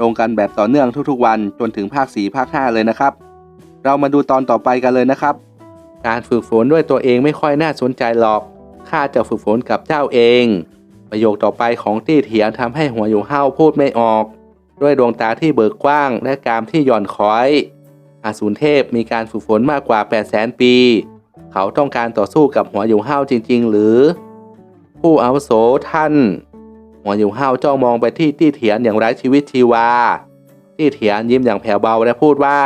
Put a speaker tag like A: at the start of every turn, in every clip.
A: ลงกันแบบต่อเนื่องทุกๆวันจนถึงภาค 4 ภาค 5 เลยนะครับ เรามาดูตอนต่อไปกันเลยนะครับ การฝึกฝนด้วยตัวเองไม่ค่อยน่าสนใจหรอก ข้าจะฝึกฝนกับเจ้าเอง ประโยคต่อไปของตี้เถียนทำให้หัวอยู่ห้าพูดไม่ออก ด้วยดวงตาที่เบิกกว้างและกามที่หย่อนคอยอาสูรเทพมีการฝึกฝนมากกว่า 8 0 0 0 0 0ปี เขาต้องการต่อสู้กับหัวอยู่ห้าจริง ๆ หรือ ผู้อาวุโสท่าน หัวอยู่ห้าวจ้องมองไปที่ตี้เถียนอย่างไร้ชีวิตชีวา ตี้เถียนยิ้มอย่างแผ่วเบาและพูดว่า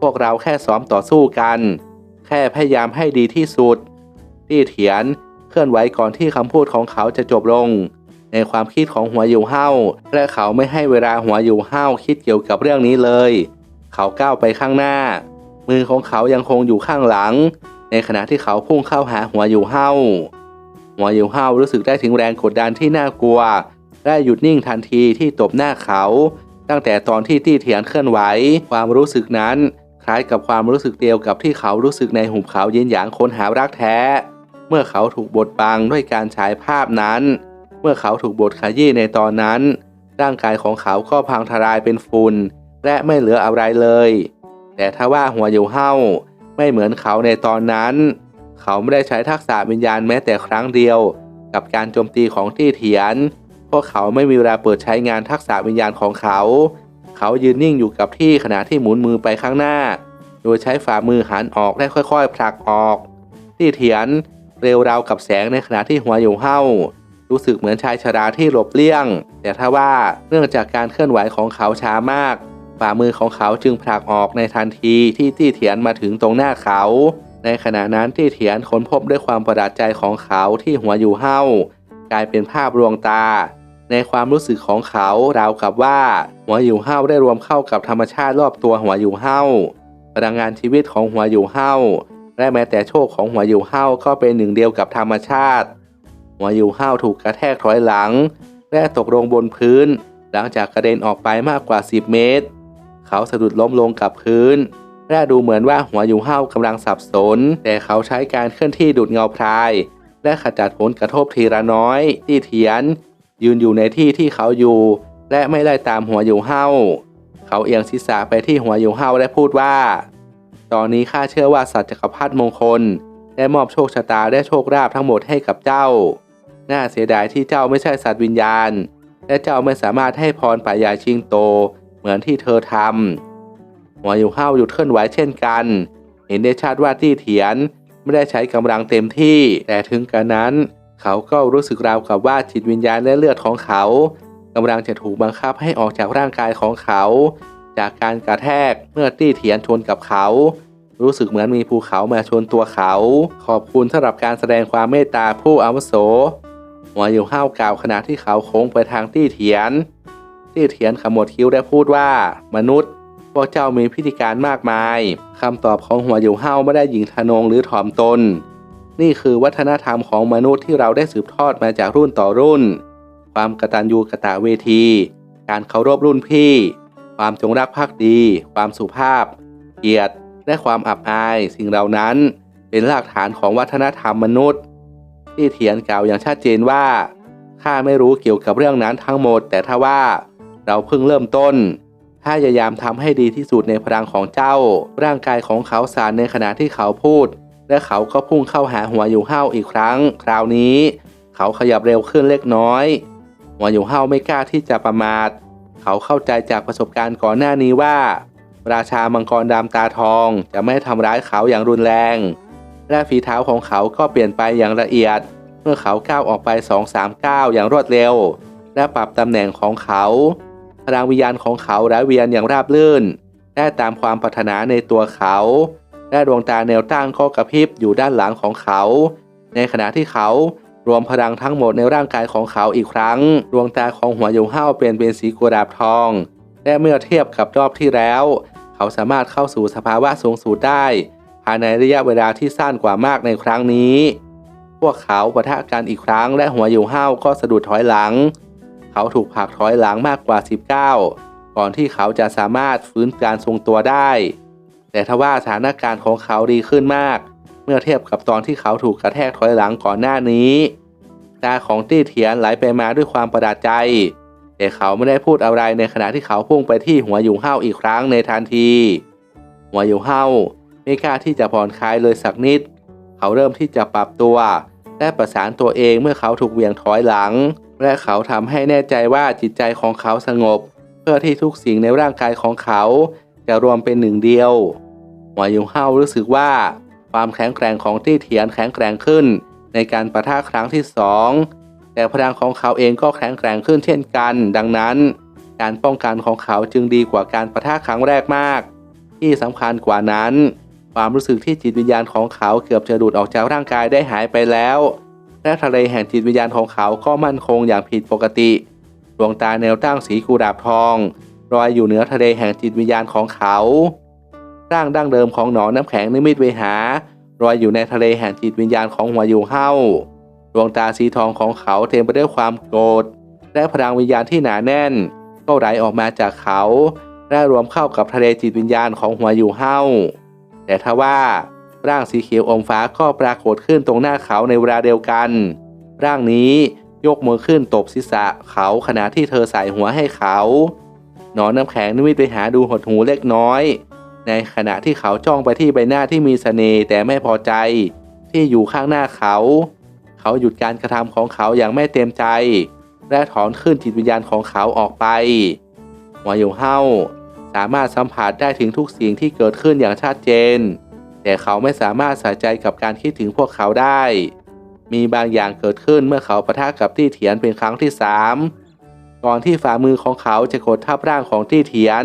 A: พวกเราแค่ซ้อมต่อสู้กัน แค่พยายามให้ดีที่สุด ตี้เถียนเคลื่อนไหวก่อนที่คำพูดของเขาจะจบลง ในความคิดของหัวอยู่เห้าและเขาไม่ให้เวลาหัวอยู่เห้าคิดเกี่ยวกับเรื่องนี้เลย เขาก้าวไปข้างหน้า มือของเขายังคงอยู่ข้างหลัง ในขณะที่เขาพุ่งเข้าหาหัวอยู่เห้า หัวอยู่เห้ารู้สึกได้ถึงแรงกดดันที่น่ากลัว และหยุดนิ่งทันทีที่ตบหน้าเขา ตั้งแต่ตอนที่ตี้เถียนเคลื่อนไหว ความรู้สึกนั้นคล้ายกับความรู้สึกเดียวกับที่เขารู้สึกในหุบเขาเย็นหยางค้นหารักแท้ เมื่อเขาถูกบดบังด้วยการฉายภาพนั้น เมื่อเขาถูกบดขยี้ในตอนนั้น ร่างกายของเขาก็พังทลายเป็นฝุ่นและไม่เหลืออะไรเลย แต่ถ้าว่าหัวอยู่เห้าไม่เหมือนเขาในตอนนั้น เขาไม่ได้ใช้ทักษะวิญญาณแม้แต่ครั้งเดียว กับการโจมตีของที่เถียนเพราะเขาไม่มีเวลาเปิดใช้งานทักษะวิญญาณของเขา เขายืนนิ่งอยู่กับที่ขณะที่หมุนมือไปข้างหน้า โดยใช้ฝ่ามือหันออกและค่อยๆผลักออก ที่เถียนเร็วราวกับแสงในขณะที่หัวอยู่เห้ารู้สึกเหมือนชายชราที่หลบเลี่ยง แต่ถ้าว่าเนื่องจากการเคลื่อนไหวของเขาช้ามาก ฝ่ามือของเขาจึงผลักออกในทันทีที่ตี้เถียนมาถึงตรงหน้าเขา ในขณะนั้นตี้เถียนค้นพบด้วยความประหลาดใจของเขาที่หัวอยู่เห้ากลายเป็นภาพลวงตา ในความรู้สึกของเขาราวกับว่า หัวอยู่เห้าได้รวมเข้ากับธรรมชาติรอบตัวหัวอยู่เห้าพลังงานชีวิตของหัวอยู่เห้าและแม้แต่โชคของหัวอยู่เห้าก็เป็นหนึ่งเดียวกับธรรมชาติ หัวอยู่ห้าถูกกระแทกถอยหลัง และตกลงบนพื้น หลังจากกระเด็นออกไปมากกว่า 10 เมตร เขาสะดุดล้มลงกับพื้น และดูเหมือนว่าหัวยู่ห้ากำลังสับสน แต่เขาใช้การเคลื่อนที่ดูดเงาพราย และขจัดผลกระทบทีละน้อย ที่เถียน ยืนอยู่ในที่ที่เขาอยู่ และไม่ไล่ตามหัวยู่ห้าเขาเอียงศีรษะไปที่หัวยู่ห้าและพูดว่า ตอนนี้ข้าเชื่อว่าสัตว์จักรพรรดิมงคลได้มอบโชคชะตาและโชคลาภทั้งหมดให้กับเจ้า น่าเสียดายที่เจ้าไม่ใช่สัตว์วิญญาณ และเจ้าไม่สามารถให้พรป่ายาชิงโต เหมือนที่เธอทำ หัวอยู่ห้าวหยุดเคลื่อนไหวเช่นกัน เห็นได้ชัดว่าตี้เถียนไม่ได้ใช้กำลังเต็มที่ แต่ถึงกระนั้น เขาก็รู้สึกราวกับว่าจิตวิญญาณและเลือดของเขากำลังจะถูกบังคับให้ออกจากร่างกายของเขา จากการกระแทกเมื่อตี้เถียนชนกับเขา รู้สึกเหมือนมีภูเขามาชนตัวเขา ขอบคุณสำหรับการแสดงความเมตตาผู้อาวุโสหัวอยู่ห้าวกล่าวขณะที่เขาโค้งไปทางตี้เถียน ตี้เถียนขมวดคิ้วและพูดว่า มนุษย์ วกเจ้ามีพิธีการมากมาย คำตอบของหัวอยู่ห้าไม่ได้หญิงทะนงหรือถ่อมตน นี่คือวัฒนธรรมของมนุษย์ที่เราได้สืบทอดมาจากรุ่นต่อรุ่น ความกตัญญูกตเวที การเคารพรุ่นพี่ ความจงรักภักดี ความสุภาพ เกียรติ และความอับอาย สิ่งเหล่านั้นเป็นรากฐานของวัฒนธรรมมนุษย์ ที่เถียนกล่าวอย่างชัดเจนว่าข้าไม่รู้เกี่ยวกับเรื่องนั้นทั้งหมด แต่ถ้าว่าเราเพิ่งเริ่มต้น พยายามทำให้ดีที่สุดในพลังของเจ้า ร่างกายของเขาสานในขณะที่เขาพูด และเขาก็พุ่งเข้าหาหัวอยู่ห้าอีกครั้ง คราวนี้ เขาขยับเร็วขึ้นเล็กน้อย หัวอยู่ห้าไม่กล้าที่จะประมาท เขาเข้าใจจากประสบการณ์ก่อนหน้านี้ว่า ราชามังกรดำตาทองจะไม่ทำร้ายเขาอย่างรุนแรง และฝีเท้าของเขาก็เปลี่ยนไปอย่างละเอียด เมื่อเขาก้าวออกไป2อสามก้าวอย่างรวดเร็ว และปรับตำแหน่งของเขา พลังวิญญาณของเขาและเวียนอย่างราบรื่น และตามความปรารถนาในตัวเขา และดวงตาแนวตั้งก็กระพริบอยู่ด้านหลังของเขา ในขณะที่เขารวมพลังทั้งหมดในร่างกายของเขาอีกครั้ง ดวงตาของหัวอยู่ห้าวเปลี่ยนเป็นสีกุหลาบทอง และเมื่อเทียบกับรอบที่แล้ว เขาสามารถเข้าสู่สภาวะสูงสุดได้ภายในระยะเวลาที่สั้นกว่ามากในครั้งนี้ พวกเขาปะทะกันอีกครั้งและหัวอยู่ห้าวก็สะดุดถอยหลัง เขาถูกผลักถอยหลังมากกว่า 19 ก่อนที่เขาจะสามารถฟื้นการทรงตัวได้ แต่ทว่าสถานการณ์ของเขาดีขึ้นมาก เมื่อเทียบกับตอนที่เขาถูกกระแทกถอยหลังก่อนหน้านี้ ตาของตี้เถียนไหลไปมาด้วยความประหลาดใจ แต่เขาไม่ได้พูดอะไรในขณะที่เขาพุ่งไปที่หัวอยู่ห้าอีกครั้งในทันที หัวอยู่ห้าไม่กล้าที่จะผ่อนคลายเลยสักนิด เขาเริ่มที่จะปรับตัว และประสานตัวเองเมื่อเขาถูกเวียงถอยหลัง และเขาทำให้แน่ใจว่าจิตใจของเขาสงบ เพื่อที่ทุกสิ่งในร่างกายของเขา จะรวมเป็นหนึ่งเดียวหัวยุงเฮารู้สึกว่า ความแข็งแกร่งของตี้เถียนแข็งแกร่งขึ้น ในการประทะครั้งที่สองแต่พลังของเขาเองก็แข็งแกร่งขึ้นเช่นกัน ดังนั้น การป้องกันของเขาจึงดีกว่าการประทะครั้งแรกมาก ที่สำคัญกว่านั้น ความรู้สึกที่จิตวิญญาณของเขาเกือบจะหลุดออกจากร่างกายได้หายไปแล้ว และทะเลแห่งจิตวิญญาณของเขาก็มั่นคงอย่างผิดปกติ ดวงตาแนวตั้งสีกุหลาบทองลอยอยู่เหนือทะเลแห่งจิตวิญญาณของเขาร่างดั้งเดิมของหนอนน้ำแข็งนิมิตเวหาลอยอยู่ในทะเลแห่งจิตวิญญาณของหัวยูเฮาดวงตาสีทองของเขาเต็มไปด้วยความโกรธและพลังวิญญาณที่หนาแน่น ก็ไหลออกมาจากเขาและรวมเข้ากับทะเลจิตวิญญาณของหัวยูเฮาแต่ทว่า ร่างสีเขียวอมฟ้าก็ปรากฏขึ้นตรงหน้าเขาในเวลาเดียวกัน ร่างนี้ยกมือขึ้นตบศีรษะเขาขณะที่เธอใส่หัวให้เขาหนอนน้ำแข็งนิมิตไปหาดูหดหูเล็กน้อย ในขณะที่เขาจ้องไปที่ใบหน้าที่มีเสน่ห์แต่ไม่พอใจ ที่อยู่ข้างหน้าเขา เขาหยุดการกระทำของเขาอย่างไม่เต็มใจ และถอนขึ้นจิตวิญญาณของเขาออกไปหัวอยู่เฮาสามารถสัมผัสได้ถึงทุกสิ่งที่เกิดขึ้นอย่างชัดเจน แต่เขาไม่สามารถส่ใจกับการคิดถึงพวกเขาได้ มีบางอย่างเกิดขึ้นเมื่อเขาปะทะกับตี้เถียนเป็นครั้งที่สามก่อนที่ฝ่ามือของเขาจะกดทับร่างของตี้เถียน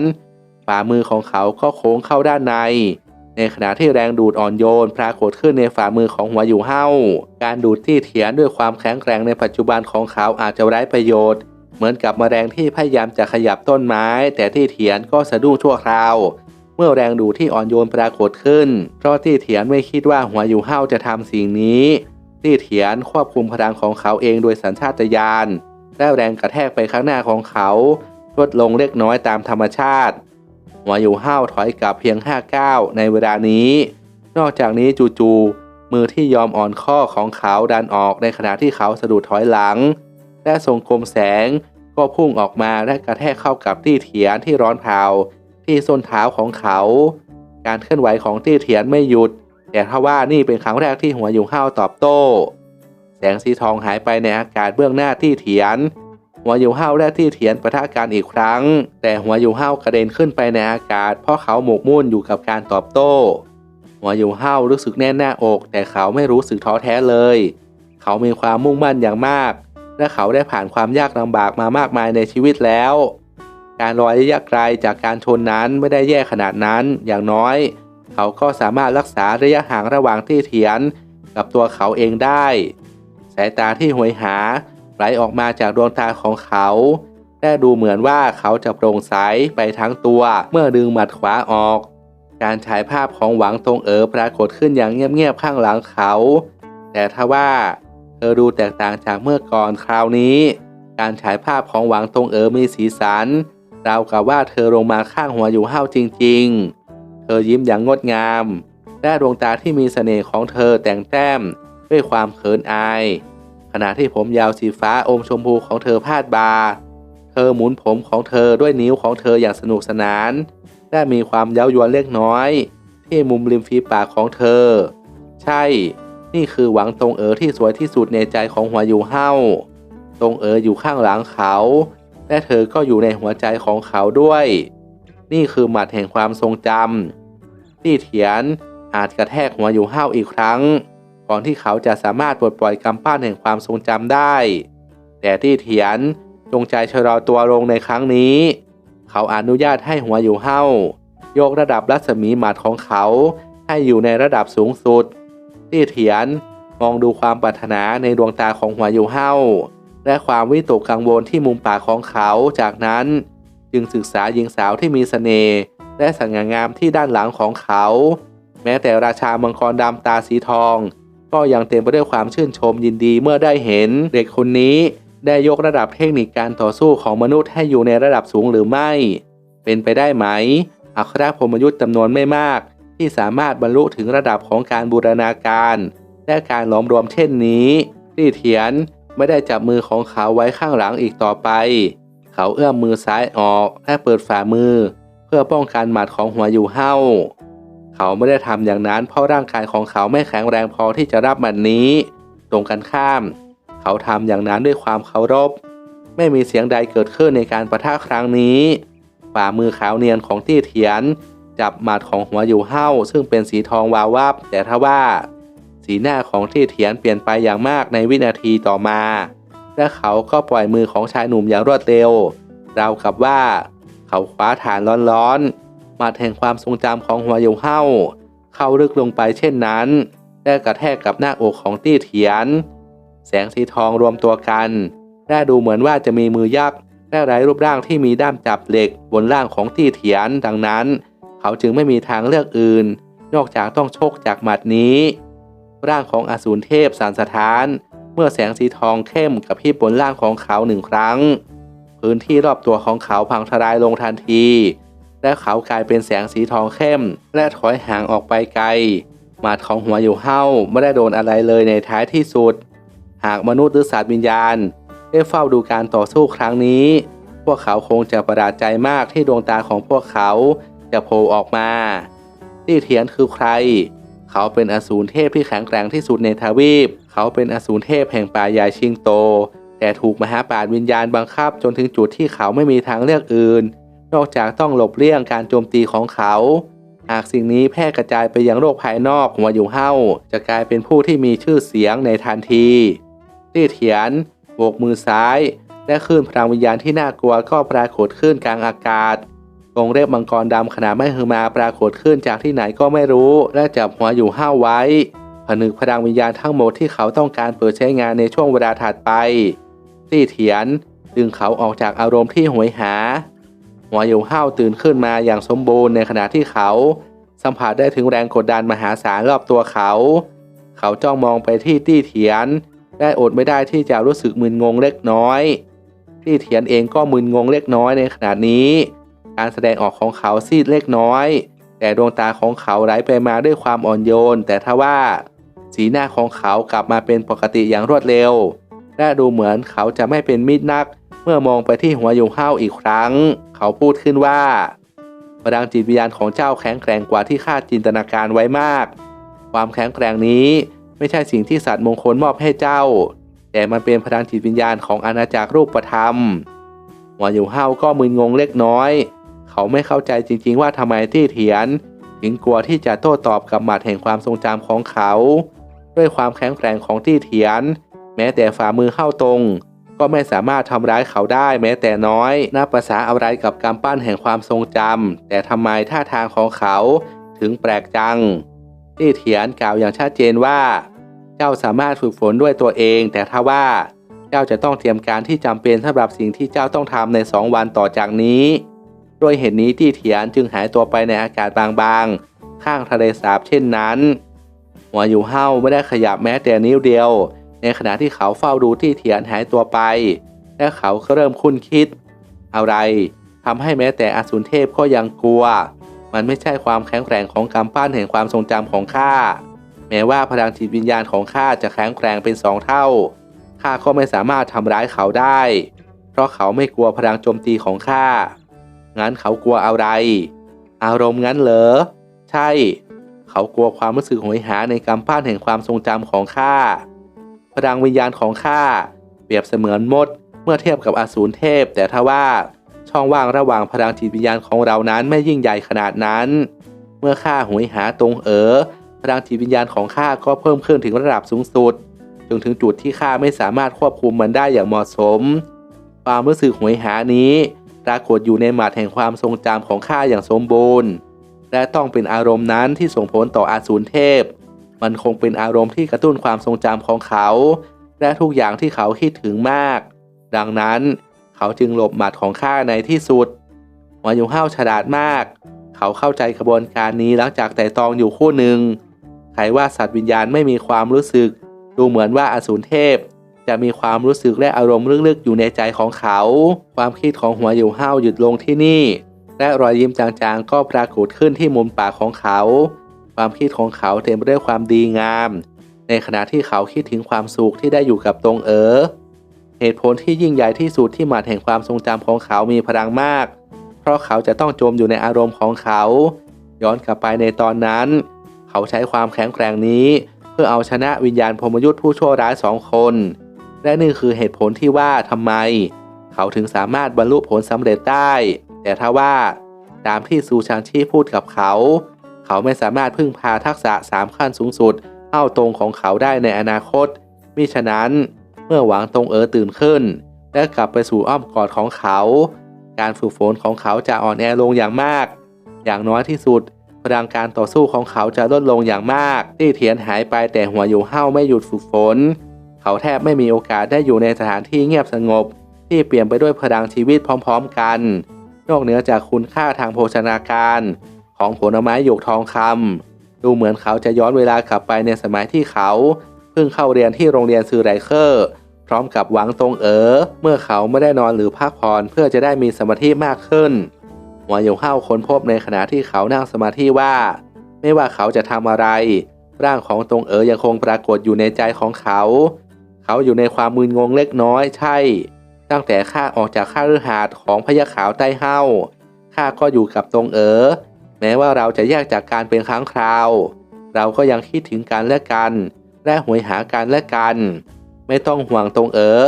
A: ฝ่ามือของเขาก็โค้งเข้าด้านใน ในขณะที่แรงดูดอ่อนโยนปรากฏขึ้นในฝ่ามือของหัวอยู่เฮาการดูดตี้เถียนด้วยความแข็งแกร่งในปัจจุบันของเขาอาจจะไร้ประโยชน์ เหมือนกับแมลงที่พยายามจะขยับต้นไม้ แต่ที่เถียนก็สะดุ้งชั่วคราว เมื่อแรงดูดที่อ่อนโยนปรากฏขึ้น เพราะที่เถียนไม่คิดว่าหัวอยู่เฮาจะทำสิ่งนี้ที่เถียนควบคุมพลังของเขาเองโดยสัญชาตญาณและแรงกระแทกไปข้างหน้าของเขาลดลงเล็กน้อยตามธรรมชาติ หัวอยู่ห้าถอยกลับเพียง5ก้าวในเวลานี้ นอกจากนี้จู่ๆมือที่ยอมอ่อนข้อของเขาดันออกในขณะที่เขาสะดุดถอยหลัง และทรงกลมแสงก็พุ่งออกมาและกระแทกเข้ากับตี้เถียนที่ร้อนเผา ที่ส้นเท้าของเขา การเคลื่อนไหวของตี้เถียนไม่หยุด แต่ถ้าว่านี่เป็นครั้งแรกที่หัวยุงห้าวตอบโต้ แสงสีทองหายไปในอากาศเบื้องหน้าที่เถียน หัวยูห้าวและที่เถียนประทะกันอีกครั้ง แต่หัวยูห้าวกระเด็นขึ้นไปในอากาศ เพราะเขาหมกมุ่นอยู่กับการตอบโต้ หัวยูห้าวรู้สึกแน่นหน้าอก แต่เขาไม่รู้สึกท้อแท้เลย เขามีความมุ่งมั่นอย่างมากและเขาได้ผ่านความยากลำบากมามากมายในชีวิตแล้ว การลอยระยะไกลจากการชนนั้นไม่ได้แย่ขนาดนั้นอย่างน้อย เขาก็สามารถรักษาระยะห่างระหว่างที่เถียนกับตัวเขาเองได้ สายตาที่หวยหาไหลออกมาจากดวงตาของเขาและดูเหมือนว่าเขาจะโปร่งใสไปทั้งตัวเมื่อดึงหมัดขวาออก การฉายภาพของหวังตรงเอ๋อปรากฏขึ้นอย่างเงียบๆข้างหลังเขา แต่ทว่าเธอดูแตกต่างจากเมื่อก่อนคราวนี้ การฉายภาพของหวังตรงเอ๋อมีสีสัน ราวกับว่าเธอลงมาข้างหัวอยู่ห้าวจริง ๆ เธอยิ้มอย่างงดงาม และดวงตาที่มีเสน่ห์ของเธอแต่งแต้มด้วยความเขินอาย ขณะที่ผมยาวสีฟ้าอมชมพูของเธอพาดบา เธอหมุนผมของเธอด้วยนิ้วของเธออย่างสนุกสนาน และมีความเย้ายวนเล็กน้อย ที่มุมริมฝีปากของเธอ ใช่ นี่คือหวังตรงเอ๋อที่สวยที่สุดในใจของหัวอยู่เฮ้าตรงเอ๋ออยู่ข้างหลังเขา และเธอก็อยู่ในหัวใจของเขาด้วย นี่คือหมัดแห่งความทรงจำที่เถียนอาจกระแทกหัวอยู่ห้าวอีกครั้ง ก่อนที่เขาจะสามารถปลดปล่อยกำปั้นแห่งความทรงจำได้ แต่ที่เถียนจงใจชะลอตัวลงในครั้งนี้ เขาอนุญาตให้หัวอยู่ห้าวยกระดับรัศมีหมัดของเขาให้อยู่ในระดับสูงสุด ที่เถียนมองดูความปรารถนาในดวงตาของหัวอยู่ห้า และความวิตกกังวลที่มุมปากของเขาจากนั้น จึงศึกษาหญิงสาวที่มีเสน่ห์และสง่างามที่ด้านหลังของเขา แม้แต่ราชามังกรดำตาสีทอง ก็ยังเต็มไปด้วยความชื่นชมยินดีเมื่อได้เห็น เด็กคนนี้ได้ยกระดับเทคนิคการต่อสู้ของมนุษย์ให้อยู่ในระดับสูงหรือไม่ เป็นไปได้ไหม อัครพรมยุทธ์จำนวนไม่มาก ที่สามารถบรรลุถึงระดับของการบูรณาการ และการหลอมรวมเช่นนี้ที่เถียน ไม่ได้จับมือของเขาไว้ข้างหลังอีกต่อไป เขาเอื้อมมือซ้ายออกและเปิดฝ่ามือ เพื่อป้องกันหมัดของหัวอยู่เห้าเขาไม่ได้ทำอย่างนั้นเพราะร่างกายของเขาไม่แข็งแรงพอที่จะรับหมัดนี้ ตรงกันข้าม เขาทำอย่างนั้นด้วยความเคารพ ไม่มีเสียงใดเกิดขึ้นในการประทะครั้งนี้ ฝ่ามือขาวเนียนของตี้เถียน จับหมัดของหัวอยู่เห้าซึ่งเป็นสีทองวาววับแต่ทว่า สีหน้าของตี้เถียนเปลี่ยนไปอย่างมากในวินาทีต่อมา และเขาก็ปล่อยมือของชายหนุ่มอย่างรวดเร็วราวกับว่า เขาคว้าฐานร้อนๆมัดแห่งความทรงจำของหัวอยู่เห้าเข้าลึกลงไปเช่นนั้น และกระแทกกับหน้าอกของตี้เถียน แสงสีทองรวมตัวกันและดูเหมือนว่าจะมีมือยักษ์และไร้รูปร่างที่มีด้ามจับเหล็กบนร่างของตี้เถียนดังนั้น เขาจึงไม่มีทางเลือกอื่น นอกจากต้องโชคจากหมัดนี้ ร่างของอสูรเทพสารสถาน เมื่อแสงสีทองเข้มกับพี่บนร่างของเขาหนึ่งครั้ง พื้นที่รอบตัวของเขาพังทลายลงทันที และเขากลายเป็นแสงสีทองเข้ม และถอยห่างออกไปไกลหมัดของหัวอยู่เห้าไม่ได้โดนอะไรเลยในท้ายที่สุด หากมนุษย์หรือสัตว์วิญญาณ ได้เฝ้าดูการต่อสู้ครั้งนี้ พวกเขาคงจะประหลาดใจมากที่ดวงตาของพวกเขาจะโผล่ออกมาตี้เทียนคือใคร เขาเป็นอสูรเทพที่แข็งแกร่งที่สุดในทวีป เขาเป็นอสูรเทพแห่งป่าใหญ่ชิงโต แต่ถูกมหาปราชญ์วิญญาณบังคับจนถึงจุดที่เขาไม่มีทางเลือกอื่น นอกจากต้องหลบเลี่ยงการโจมตีของเขา หากสิ่งนี้แพร่กระจายไปยังโลกภายนอกหัวอยู่เห้าจะกลายเป็นผู้ที่มีชื่อเสียงในทันทีตี้เถียนโบกมือซ้าย และคลื่นพลังวิญญาณที่น่ากลัวก็ปรากฏขึ้นกลางอากาศ กรงเล็บมังกรดำขนาดไม่ฮือมาปรากฏขึ้นจากที่ไหนก็ไม่รู้ และจับหัวอยู่ห้าวไว้ผนึกพลังวิญญาณทั้งหมดที่เขาต้องการเปิดใช้งานในช่วงเวลาถัดไปตี้เถียนดึงเขาออกจากอารมณ์ที่หวยหา หัวอยู่ห้าวตื่นขึ้นมาอย่างสมบูรณ์ในขณะที่เขา สัมผัสได้ถึงแรงกดดันมหาศาลรอบตัวเขา เขาจ้องมองไปที่ตี้เถียนได้อดไม่ได้ที่จะรู้สึกมึนงงเล็กน้อย ตี้เถียนเองก็มึนงงเล็กน้อยในขณะนี้ การแสดงออกของเขาซีดเล็กน้อย แต่ดวงตาของเขาไหลไปมาด้วยความอ่อนโยน แต่ทว่า สีหน้าของเขากลับมาเป็นปกติอย่างรวดเร็ว และดูเหมือนเขาจะไม่เป็นมิตรนัก เมื่อมองไปที่หัวยุงห้าอีกครั้ง เขาพูดขึ้นว่าพลังจิตวิญญาณของเจ้าแข็งแกร่งกว่าที่ข้าจินตนาการไว้มาก ความแข็งแกร่งนี้ไม่ใช่สิ่งที่สัตว์มงคลมอบให้เจ้า แต่มันเป็นพลังจิตวิญญาณของอาณาจักรรูปธรรมหัวอยู่ห้าก็มึนงงเล็กน้อย เขาไม่เข้าใจจริงๆว่าทำไมที่เถียน ถึงกลัวที่จะโต้ตอบกับหมัดแห่งความทรงจำของเขา ด้วยความแข็งแกร่งของที่เถียน แม้แต่ฝ่ามือเข้าตรง ก็ไม่สามารถทำร้ายเขาได้แม้แต่น้อยนับภาษาอะไรกับกำปั้นแห่งความทรงจำแต่ทำไมท่าทางของเขาถึงแปลกจัง ที่เถียนกล่าวอย่างชัดเจนว่า เจ้าสามารถฝึกฝนด้วยตัวเอง แต่ถ้าว่า เจ้าจะต้องเตรียมการที่จำเป็นสำหรับสิ่งที่เจ้าต้องทำในสองวันต่อจากนี้ ด้วยเหตุนี้ที่เถียนจึงหายตัวไปในอากาศบางๆ ข้างทะเลสาบเช่นนั้น หัวอยู่เห้าไม่ได้ขยับแม้แต่นิ้วเดียว ในขณะที่เขาเฝ้าดูที่เถียนหายตัวไป และเขาก็เริ่มคุ้นคิด อะไรทำให้แม้แต่อสูรเทพก็ยังกลัว มันไม่ใช่ความแข็งแกร่งของกำปั้นแห่งความทรงจำของข้า แม้ว่าพลังจิตวิญญาณของข้าจะแข็งแกร่งเป็นสองเท่า ข้าก็ไม่สามารถทำร้ายเขาได้ เพราะเขาไม่กลัวพลังโจมตีของข้า งั้นเขากลัวอะไร อารมณ์งั้นเหรอ ใช่ เขากลัวความรู้สึกโหยหาในกำปั้นแห่งความทรงจำของข้า พลังวิญญาณของข้าเปรียบเสมือนมดเมื่อเทียบกับอสูรเทพ แต่ถ้าว่าช่องว่างระหว่างพลังจิตวิญญาณของเรานั้นไม่ยิ่งใหญ่ขนาดนั้น เมื่อข้าหวยหาตรงเอ๋อพลังจิตวิญญาณของข้าก็เพิ่มขึ้นถึงระดับสูงสุดจนถึงจุดที่ข้าไม่สามารถควบคุมมันได้อย่างเหมาะสม ความรู้สึกหวยหานี้ ปรากฏอยู่ในหมัดแห่งความทรงจำของข้าอย่างสมบูรณ์ และต้องเป็นอารมณ์นั้นที่ส่งผลต่ออาสูรเทพ มันคงเป็นอารมณ์ที่กระตุ้นความทรงจำของเขา และทุกอย่างที่เขาคิดถึงมาก ดังนั้นเขาจึงหลบหมัดของข้าในที่สุดหัวยุงห้าวฉลาดมากเขเขาเข้าใจกระบวนการนี้หลังจากแต่ตองอยู่คู่หนึ่งใครว่าสัตว์วิญญาณไม่มีความรู้สึก ดูเหมือนว่าอสูรเทพ จะมีความรู้สึกและอารมณ์ลึกๆ อยู่ในใจของเขา ความคิดของหัวอยู่ห้าวหยุดลงที่นี่ และรอยยิ้มจางๆ ก็ปรากฏขึ้นที่มุมปากของเขา ความคิดของเขาเต็มไปด้วยความดีงาม ในขณะที่เขาคิดถึงความสุขที่ได้อยู่กับตรงเอ๋อเหตุผลที่ยิ่งใหญ่ที่สุดที่หมัดแห่งความทรงจำของเขามีพลังมาก เพราะเขาจะต้องจมอยู่ในอารมณ์ของเขา ย้อนกลับไปในตอนนั้น เขาใช้ความแข็งแกร่งนี้ เพื่อเอาชนะวิญญาณพมยุทธ์ผู้ชั่วร้ายสองคน และนี่คือเหตุผลที่ว่าทำไม เขาถึงสามารถบรรลุผลสำเร็จได้ แต่ถ้าว่า ตามที่ซูชางชีพูดกับเขา เขาไม่สามารถพึ่งพาทักษะสามขั้นสูงสุดเข้าตรงของเขาได้ในอนาคต มิฉะนั้น เมื่อหวังตรงเอ๋อตื่นขึ้น และกลับไปสู่อ้อมกอดของเขา การฝึกฝนของเขาจะอ่อนแอลงอย่างมาก อย่างน้อยที่สุดพลังการต่อสู้ของเขาจะลดลงอย่างมาก ที่เทียนหายไปแต่หัวอยู่เห้าไม่หยุดฝึกฝน เขาแทบไม่มีโอกาสได้อยู่ในสถานที่เงียบสงบ ที่เปลี่ยนไปด้วยพลังชีวิตพร้อมๆกัน นอกเหนือจากคุณค่าทางโภชนาการ ของผลไม้หยกทองคำดูเหมือนเขาจะย้อนเวลากลับไปในสมัยที่เขา เพิ่งเข้าเรียนที่โรงเรียนซือไรเคอร์พร้อมกับหวังตรงเอ๋อเมื่อเขาไม่ได้นอนหรือพักผ่อนเพื่อจะได้มีสมาธิมากขึ้นหัวหยงเห้าค้นพบในขณะที่เขานั่งสมาธิว่า ไม่ว่าเขาจะทำอะไร ร่างของตรงเอ๋อยังคงปรากฏอยู่ในใจของเขา เขาอยู่ในความมึนงงเล็กน้อยใช่ ตั้งแต่ข้าออกจากข้าฤหาสน์ของพญาขาวใต้เห้าข้าก็อยู่กับตรงเอ๋อแม้ว่าเราจะแยกจากการเป็นครั้งคราว เราก็ยังคิดถึงกันและกัน และหวยหากันและกัน ไม่ต้องห่วงตรงเอ๋อ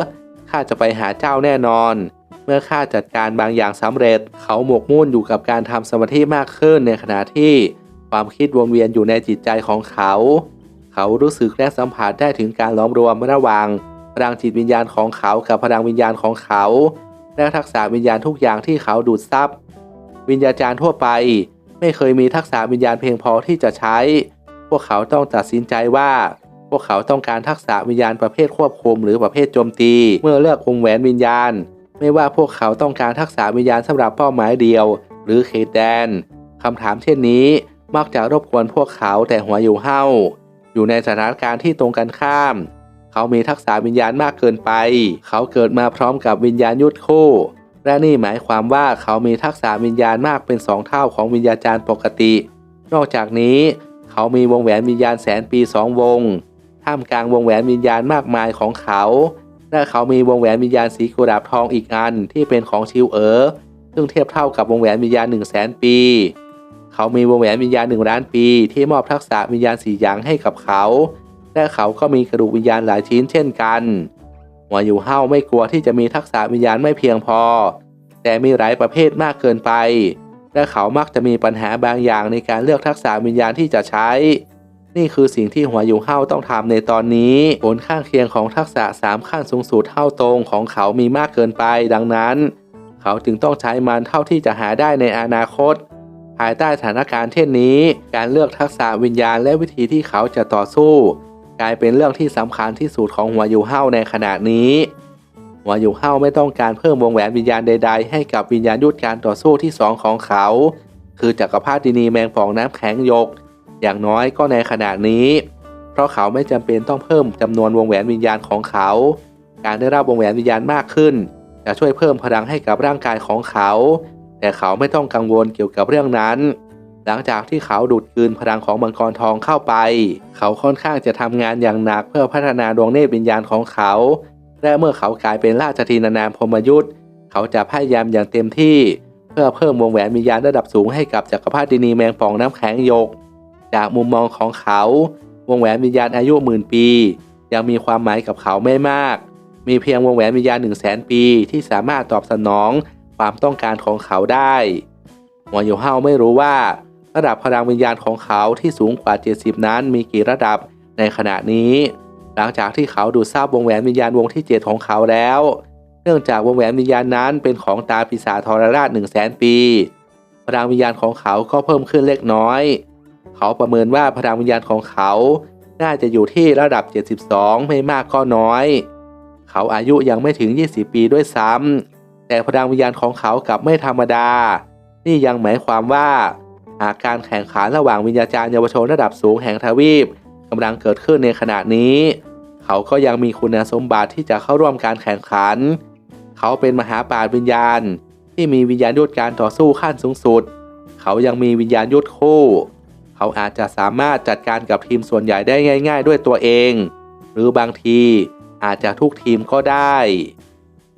A: ข้าจะไปหาเจ้าแน่นอน เมื่อข้าจัดการบางอย่างสำเร็จ เขาหมกมุ่นอยู่กับการทำสมาธิมากขึ้นในขณะที่ความคิดวนเวียนอยู่ในจิตใจของเขา เขารู้สึกและสัมผัสได้ถึงการล้อมรวมระหว่างพลังจิตวิญญาณของเขากับพลังวิญญาณของเขา และทักษะวิญญาณทุกอย่างที่เขาดูดซับวิญญาจารย์ทั่วไป ไม่เคยมีทักษะวิญญาณเพียงพอที่จะใช้ พวกเขาต้องตัดสินใจว่า พวกเขาต้องการทักษะวิญญาณประเภทควบคุมหรือประเภทโจมตี เมื่อเลือกวงแหวนวิญญาณ ไม่ว่าพวกเขาต้องการทักษะวิญญาณสำหรับเป้าหมายเดียว หรือเขตแดนคำถามเช่นนี้มักจะรบกวนพวกเขาแต่หัวอยู่เห้า อยู่ในสถานการณ์ที่ตรงกันข้าม เขามีทักษะวิญญาณมากเกินไป เขาเกิดมาพร้อมกับวิญญาณยุทธคู่ และนี่หมายความว่าเขามีทักษะวิญญาณมากเป็นสองเท่าของวิญญาจารย์ปกติ นอกจากนี้ เขามีวงแหวนวิญญาณแสนปีสองวง ท่ามกลางวงแหวนวิญญาณมากมายของเขา และเขามีวงแหวนวิญญาณสีกุหลาบทองอีกอันที่เป็นของชิวเอ๋อซึ่งเทียบเท่ากับวงแหวนวิญญาณหนึ่งแสนปี เขามีวงแหวนวิญญาณหนึ่งล้านปี ที่มอบทักษะวิญญาณสี่อย่างให้กับเขา และเขาก็มีกระดูกวิญญาณหลายชิ้นเช่นกันหัวอยู่เห้าไม่กลัวที่จะมีทักษะวิญญาณไม่เพียงพอ แต่มีหลายประเภทมากเกินไป และเขามักจะมีปัญหาบางอย่างในการเลือกทักษะวิญญาณที่จะใช้ นี่คือสิ่งที่หัวอยู่เห้าต้องทำในตอนนี้ผลข้างเคียงของทักษะสามขั้นสูงสุดเท่าตรงของเขามีมากเกินไป ดังนั้น เขาจึงต้องใช้มันเท่าที่จะหาได้ในอนาคต ภายใต้สถานการณ์เช่นนี้ การเลือกทักษะวิญญาณและวิธีที่เขาจะต่อสู้ กลายเป็นเรื่องที่สำคัญที่สุดของหัวยูเห้าในขณะนี้ หัวยูเห้าไม่ต้องการเพิ่มวงแหวนวิญญาณใด ๆ ให้กับวิญญาณยุทธการต่อสู้ที่สองของเขา คือจักรพรรดินีแมงป่องน้ำแข็งยก อย่างน้อยก็ในขณะนี้ เพราะเขาไม่จำเป็นต้องเพิ่มจำนวนวงแหวนวิญญาณของเขา การได้รับวงแหวนวิญญาณมากขึ้น จะช่วยเพิ่มพลังให้กับร่างกายของเขา แต่เขาไม่ต้องกังวลเกี่ยวกับเรื่องนั้น หลังจากที่เขาดูดกลืนพลังของมังกรทองเข้าไป เขาค่อนข้างจะทำงานอย่างหนักเพื่อพัฒนาดวงเนตรวิญญาณของเขา และเมื่อเขากลายเป็นราชธินานามพรมยุทธ์เขาจะพยายามอย่างเต็มที่ เพื่อเพิ่มวงแหวนวิญญาณระดับสูงให้กับจักรพรรดินีแมงป่องน้ำแข็งยก จากมุมมองของเขา วงแหวนวิญญาณอายุหมื่นปี ยังมีความหมายกับเขาไม่มาก มีเพียงวงแหวนวิญญาณหนึ่งแสนปีที่สามารถตอบสนอง ความต้องการของเขาได้หัวอยู่เฮาไม่รู้ว่า ระดับพลังวิญญาณของเขาที่สูงกว่า 70 นั้นมีกี่ระดับในขณะนี้ หลังจากที่เขาดูทราบวงแหวนวิญญาณวงที่ 7 ของเขาแล้ว เนื่องจากวงแหวนวิญญาณนั้นเป็นของตาปีศาจทรราชหนึ่งแสนปี พลังวิญญาณของเขาก็เพิ่มขึ้นเล็กน้อย เขาประเมินว่าพลังวิญญาณของเขา น่าจะอยู่ที่ระดับ 72 ไม่มากก็น้อย เขาอายุยังไม่ถึง 20 ปีด้วยซ้ำ แต่พลังวิญญาณของเขากลับไม่ธรรมดา นี่ยังหมายความว่า หากการแข่งขันระหว่างวิญญาจารย์เยาวชนระดับสูงแห่งทวีปกำลังเกิดขึ้นในขณะนี้ เขาก็ยังมีคุณสมบัติที่จะเข้าร่วมการแข่งขัน เขาเป็นมหาปราชญ์วิญญาณ ที่มีวิญญาณยุทธการต่อสู้ขั้นสูงสุด เขายังมีวิญญาณยุทธคู่ เขาอาจจะสามารถจัดการกับทีมส่วนใหญ่ได้ง่าย ๆ ด้วยตัวเอง หรือบางทีอาจจะทุกทีมก็ได้